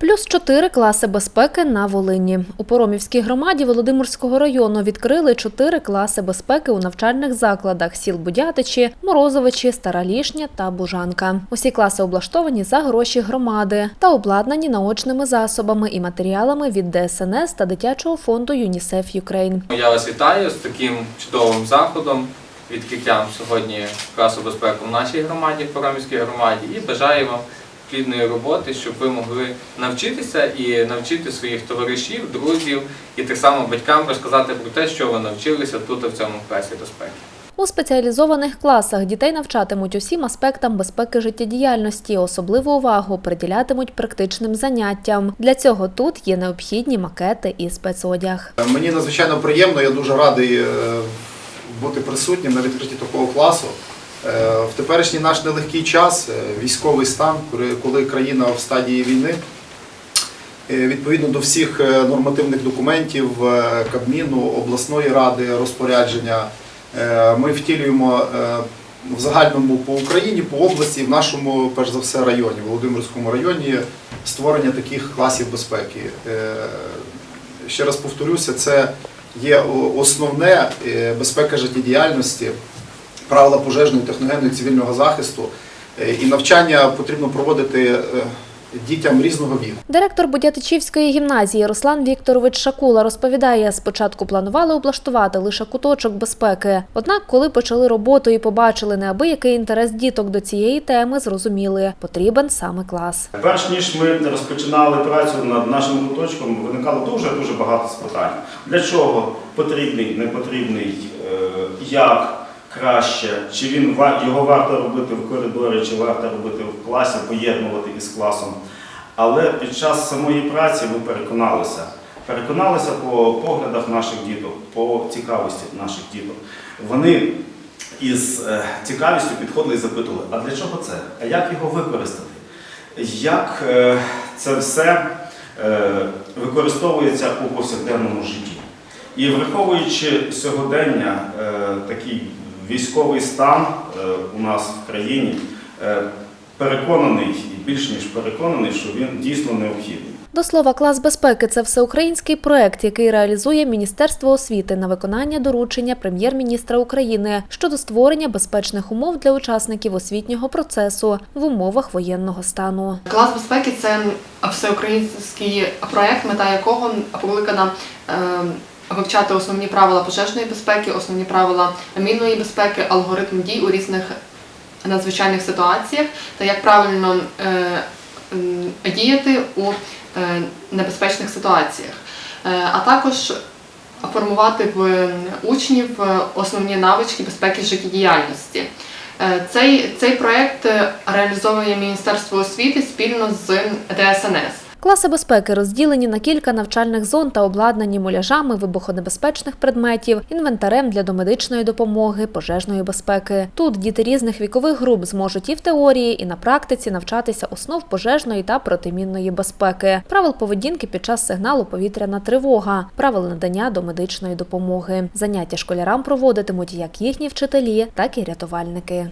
Плюс чотири класи безпеки на Волині. У Поромівській громаді Володимирського району відкрили чотири класи безпеки у навчальних закладах сіл Будятичі, Морозовичі, Стара Лішня та Бужанка. Усі класи облаштовані за гроші громади та обладнані наочними засобами і матеріалами від ДСНС та дитячого фонду ЮНІСЕФ Юкрейн. Я вас вітаю з таким чудовим заходом, відкриттям сьогодні класу безпеки в нашій громаді, в Поромівській громаді, і бажаю вам плідної роботи, щоб ви могли навчитися і навчити своїх товаришів, друзів і так само батькам розказати про те, що ви навчилися тут в цьому класі безпеки. У спеціалізованих класах дітей навчатимуть усім аспектам безпеки життєдіяльності. Особливу увагу приділятимуть практичним заняттям. Для цього тут є необхідні макети і спецодяг. Мені надзвичайно приємно, я дуже радий е, бути присутнім на відкритті такого класу. Е, В теперішній наш нелегкий час, е, військовий стан, коли- країна в стадії війни, е, відповідно до всіх нормативних документів Кабміну, обласної ради, розпорядження, ми втілюємо в загальному по Україні, по області, в нашому, перш за все, районі, Володимирському районі, створення таких класів безпеки. Ще раз повторюся, це є основне безпека життєдіяльності, правила пожежної, техногенної цивільного захисту. Е, І навчання потрібно проводити е, дітям різного віку. Директор Будятичівської гімназії Руслан Вікторович Шакула розповідає, спочатку планували облаштувати лише куточок безпеки. Однак, коли почали роботу і побачили неабиякий інтерес діток до цієї теми, зрозуміли, потрібен саме клас. Перш ніж ми розпочинали працю над нашим куточком, виникало дуже дуже багато питань. Для чого потрібний, не потрібний, е, як краще, чи він його варто робити в коридорі, чи варто робити в класі, поєднувати із класом. Але під час самої праці ми переконалися. Переконалися по поглядах наших діток, по цікавості наших діток. Вони із е, цікавістю підходили і запитували, а для чого це? А як його використати? Як е, це все е, використовується у повсякденному житті? І враховуючи сьогодення, такий військовий стан е, у нас в країні, е, переконаний і більш ніж переконаний, що він дійсно необхідний. До слова, клас безпеки це всеукраїнський проект, який реалізує Міністерство освіти на виконання доручення прем'єр-міністра України щодо створення безпечних умов для учасників освітнього процесу в умовах воєнного стану. Клас безпеки це всеукраїнський проект, мета якого покликана е, вивчати основні правила пожежної безпеки, основні правила мінної безпеки, алгоритм дій у різних надзвичайних ситуаціях та як правильно е, діяти у е, небезпечних ситуаціях, Е, а також формувати в учнів основні навички безпеки життєдіяльності. Цей, цей проект реалізовує Міністерство освіти спільно з ДСНС. Класи безпеки розділені на кілька навчальних зон та обладнані муляжами вибухонебезпечних предметів, інвентарем для домедичної допомоги, пожежної безпеки. Тут діти різних вікових груп зможуть і в теорії, і на практиці навчатися основ пожежної та протимінної безпеки, правил поведінки під час сигналу повітряна тривога, правил надання домедичної допомоги. Заняття школярам проводитимуть як їхні вчителі, так і рятувальники.